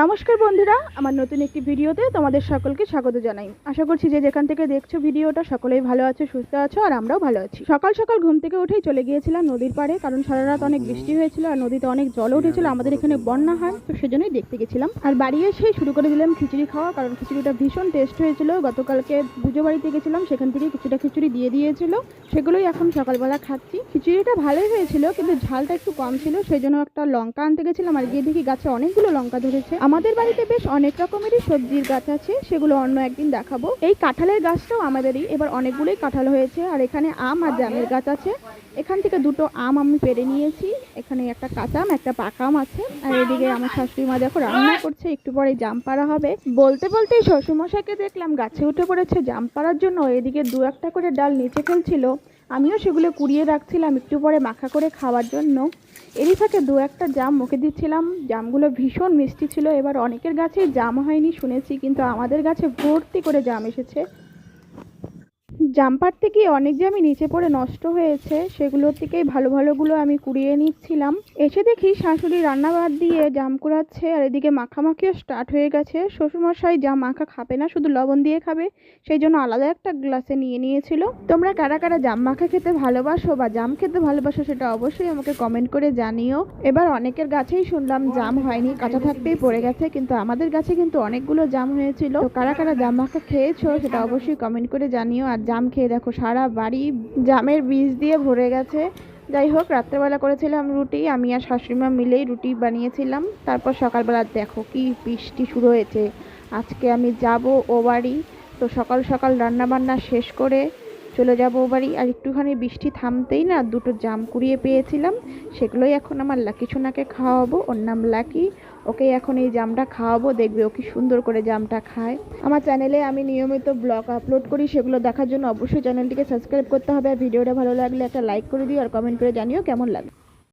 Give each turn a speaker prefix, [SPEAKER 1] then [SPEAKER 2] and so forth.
[SPEAKER 1] নমস্কার বন্ধুরা, আমার নতুন একটি ভিডিওতে তোমাদের সকলকে স্বাগত জানাই। আশা করছি যে যেখান থেকে দেখছ ভিডিওটা সকলেই ভালো আছো, সুস্থ আছো, আর আমরাও ভালো আছি। সকাল সকাল ঘুম থেকে উঠেই চলে গিয়েছিলাম নদীর পাড়ে, কারণ সারা রাত অনেক বৃষ্টি হয়েছিল আর নদীতে অনেক জল উঠেছিল, আমাদের এখানে বন্যা হয়, তো সেজন্যই দেখতে গেছিলাম। আর বাড়ি এসেই শুরু করে দিলাম খিচুড়ি খাওয়া, কারণ খিচুড়িটা ভীষণ টেস্ট হয়েছিল। গতকালকে পুজো বাড়িতে গেছিলাম, সেখান থেকে কিছুটা খিচুড়ি দিয়ে দিয়েছিল, সেগুলোই এখন সকালবেলা খাচ্ছি। খিচুড়িটা ভালোই হয়েছিল, কিন্তু ঝালটা একটু কম ছিল সেই জন্য একটা লঙ্কা আনতে গেছিলাম, আর গিয়ে দেখি গাছে অনেকগুলো লঙ্কা ধরেছে। আমাদের বাড়িতে বেশ অনেক রকমেরই সবজির গাছ আছে, সেগুলো অন্য একদিন দেখাবো। এই কাঁঠালের গাছটাও আমাদেরই, এবার অনেকগুলোই কাঁঠাল হয়েছে, আর এখানে আম আর জামের গাছ আছে। এখান থেকে দুটো আম আমি পেরে নিয়েছি, এখানে একটা কাঁচা আম একটা পাকা আম আছে, আর এদিকে আমার শাশুড়ি মা দেখো রান্না করছে, একটু পরে জাম পাড়া হবে। বলতে বলতেই শ্বশুরমশাইকে দেখলাম গাছে উঠে পড়েছে জাম পাড়ার জন্য, এদিকে দু একটা করে ডাল নিচে ফেলছিল আমিও সেগুলো কুড়িয়ে রাখছিলাম একটু পরে মাখা করে খাওয়ার জন্য। এরই ফাঁকে দু একটা জাম মুখে দিচ্ছিলাম। জামগুলো ভীষণ মিষ্টি ছিল। এবার অনেকের গাছে জাম হয়নি শুনেছি, কিন্তু আমাদের গাছে ভর্তি করে জাম এসেছে। জাম থেকে অনেক জামই নিচে পড়ে নষ্ট হয়েছে, সেগুলোর থেকেই ভালো ভালোগুলো আমি কুড়িয়ে নিচ্ছিলাম। এসে দেখি শাশুড়ি রান্না বাদ দিয়ে জাম কুড়াচ্ছে, আর এদিকে মাখামাখিও স্টার্ট হয়ে গেছে। শ্বশুরমশাই জাম মাখা খাবে না, শুধু লবণ দিয়ে খাবে, সেই জন্য আলাদা একটা গ্লাসে নিয়ে নিয়েছিল। তোমরা কারা কারা জাম মাখা খেতে ভালোবাসো বা জাম খেতে ভালোবাসো সেটা অবশ্যই আমাকে কমেন্ট করে জানিও। এবার অনেকের গাছেই শুনলাম জাম হয়নি, কাঁচা থাকতেই পড়ে গেছে, কিন্তু আমাদের গাছে কিন্তু অনেকগুলো জাম হয়েছিল। কারা কারা জাম মাখা খেয়েছো সেটা অবশ্যই কমেন্ট করে জানিও, আর জাম খেয়ে দেখো, সারা বাড়ি জামের বীজ দিয়ে ভরে গেছে। যাই হোক, রাত্রেবেলা করেছিলাম রুটি, আমি আর শাশুড়িমা মিলেই রুটি বানিয়েছিলাম। তারপর সকালবেলা দেখো কি বৃষ্টি শুরু হয়েছে। আজকে আমি যাব ও বাড়ি, তো সকাল সকাল রান্না বান্না শেষ করে চলে যাব ও বাড়ি। আর একটুখানি বৃষ্টি থামতেই না দুটো জাম কুড়িয়ে পেয়েছিলাম। সেগুলোই এখন আমার লাকি সোনাকে খাওয়াবো, ওর নাম লাকি। ওকে এখন এই জামটা খাওয়াবো, দেখবে ও কি সুন্দর করে জামটা খায়। আমার চ্যানেলে আমি নিয়মিত ব্লগ আপলোড করি, সেগুলো দেখার জন্য অবশ্যই চ্যানেলটিকে সাবস্ক্রাইব করতে হবে। আর ভিডিওটা ভালো লাগলে একটা লাইক করে দিও আর কমেন্ট করে জানিও কেমন লাগে।